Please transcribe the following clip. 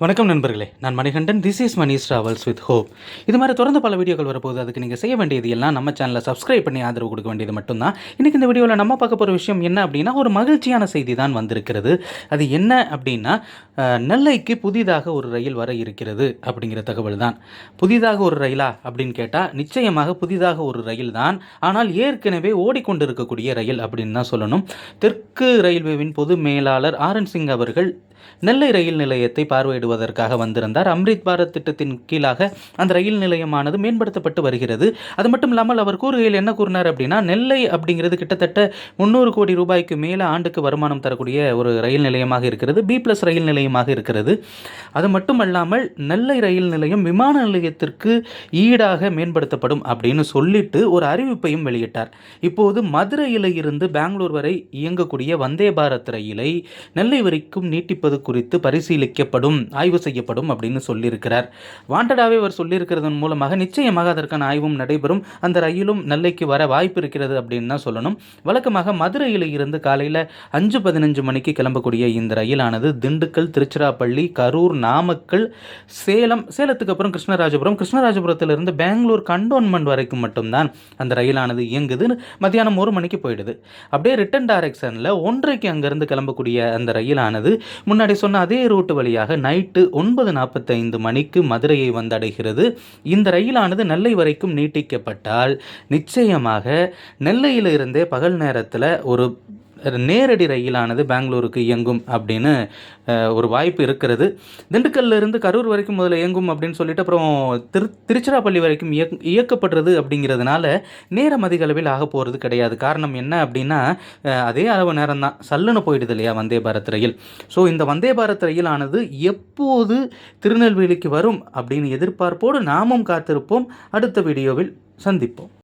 வணக்கம் நண்பர்களே. நான் Manikandan. This is Mani's travels with hope இது மாதிரி தொடர்ந்து பல வீடியோக்கள் வரப்போகுது. அதுக்கு நீங்கள் செய்ய வேண்டியது எல்லாம் நம்ம சேனலை சப்ஸ்கிரைப் பண்ணி ஆதரவு கொடுக்க வேண்டியது மட்டும்தான். இன்றைக்கி இந்த வீடியோவில் நம்ம பார்க்க போகிற விஷயம் என்ன அப்படின்னா ஒரு மகிழ்ச்சியான செய்தி தான் வந்திருக்கிறது. அது என்ன அப்படின்னா நெல்லைக்கு புதிதாக ஒரு ரயில் வர இருக்கிறது அப்படிங்கிற தகவல் தான் புதிதாக ஒரு ரயிலா அப்படின்னு கேட்டால் நிச்சயமாக புதிதாக ஒரு ரயில் தான் ஆனால் ஏற்கனவே ஓடிக்கொண்டிருக்கக்கூடிய ரயில் அப்படின்னு தான் சொல்லணும். தெற்கு ரயில்வேவின் பொது மேலாளர் ஆர் சிங் அவர்கள் நெல்லை ரயில் நிலையத்தை பார்வையிடுவதற்காக வந்திருந்தார். அம்ரித் பாரத் திட்டத்தின் கீழாக அந்த ரயில் நிலையமானது மேம்படுத்தப்பட்டு வருகிறது. அது மட்டும் இல்லாமல் அவர் கூறுகையில் என்ன கூறினார் அப்படின்னா நெல்லை அப்படிங்கிறது கிட்டத்தட்ட முந்நூறு கோடி ரூபாய்க்கு மேலே ஆண்டுக்கு வருமானம் தரக்கூடிய ஒரு ரயில் நிலையமாக இருக்கிறது. பி ப்ளஸ் ரயில் நிலையமாக இருக்கிறது. அது மட்டுமல்லாமல் நெல்லை ரயில் நிலையம் விமான நிலையத்திற்கு ஈடாக மேம்படுத்தப்படும் அப்படின்னு சொல்லிட்டு ஒரு அறிவிப்பையும் வெளியிட்டார். இப்போது மதுரையில் இருந்து பெங்களூர் வரை இயங்கக்கூடிய வந்தே பாரத் ரயிலை நெல்லை வரைக்கும் நீட்டிப்பது குறித்து பரிசீலிக்கப்படும் ஆய்வு செய்யப்படும் அப்படின்னு சொல்லியிருக்கிறார். வாண்டடாவே அவர் சொல்லியிருக்கிறதன் மூலமாக நிச்சயமாக அதற்கான ஆய்வும் நடைபெறும். அந்த ரயிலும் நெல்லைக்கு வர வாய்ப்பு இருக்கிறது அப்படின்னு தான் சொல்லணும். வழக்கமாக மதுரையில் இருந்து காலையில் அஞ்சு பதினஞ்சு மணிக்கு கிளம்பக்கூடிய இந்த ரயிலானது திண்டுக்கல் திருச்சிராப்பள்ளி கரூர் நாமக்கல் சேலம் சேலத்துக்கு அப்புறம் கிருஷ்ணராஜபுரம். கிருஷ்ணராஜபுரத்திலிருந்து பெங்களூர் கண்டோன்மெண்ட் வரைக்கும் மட்டும்தான் அந்த ரயிலானது இயங்குது மத்தியானம் ஒரு மணிக்கு போயிடுது. அப்படியே ரிட்டன் டைரக்ஷனில் ஒன்றைக்கு அங்கேருந்து கிளம்பக்கூடிய அந்த ரயிலானது முன்னாடி சொன்ன அதே ரூட்டு வழியாக நைட்டு ஒன்பது நாற்பத்தைந்து மணிக்கு மதுரையை வந்தடைகிறது. இந்த ரயிலானது நெல்லை வரைக்கும் நீட்டிக்கப்பட்டால் நிச்சயமாக நெல்லையிலிருந்தே பகல் நேரத்தில் ஒரு நேரடி ரயிலானது பெங்களூருக்கு இயங்கும் அப்படின்னு ஒரு வாய்ப்பு இருக்கிறது. திண்டுக்கல்லிருந்து கரூர் வரைக்கும் முதல்ல இயங்கும் அப்படின்னு சொல்லிட்டு அப்புறம் திரு திருச்சிராப்பள்ளி வரைக்கும் இயக் இயக்கப்படுறது அப்படிங்கிறதுனால நேரம் அதிக அளவில் ஆக போகிறது கிடையாது. காரணம் என்ன அப்படின்னா அதே அளவு நேரம் தான் சல்லுன்னு போயிடுது இல்லையா வந்தே பாரத் ரயில். ஸோ இந்த வந்தே பாரத் ரயிலானது எப்போது திருநெல்வேலிக்கு வரும் அப்படின்னு எதிர்பார்ப்போடு நாமும் காத்திருப்போம். அடுத்த வீடியோவில் சந்திப்போம்.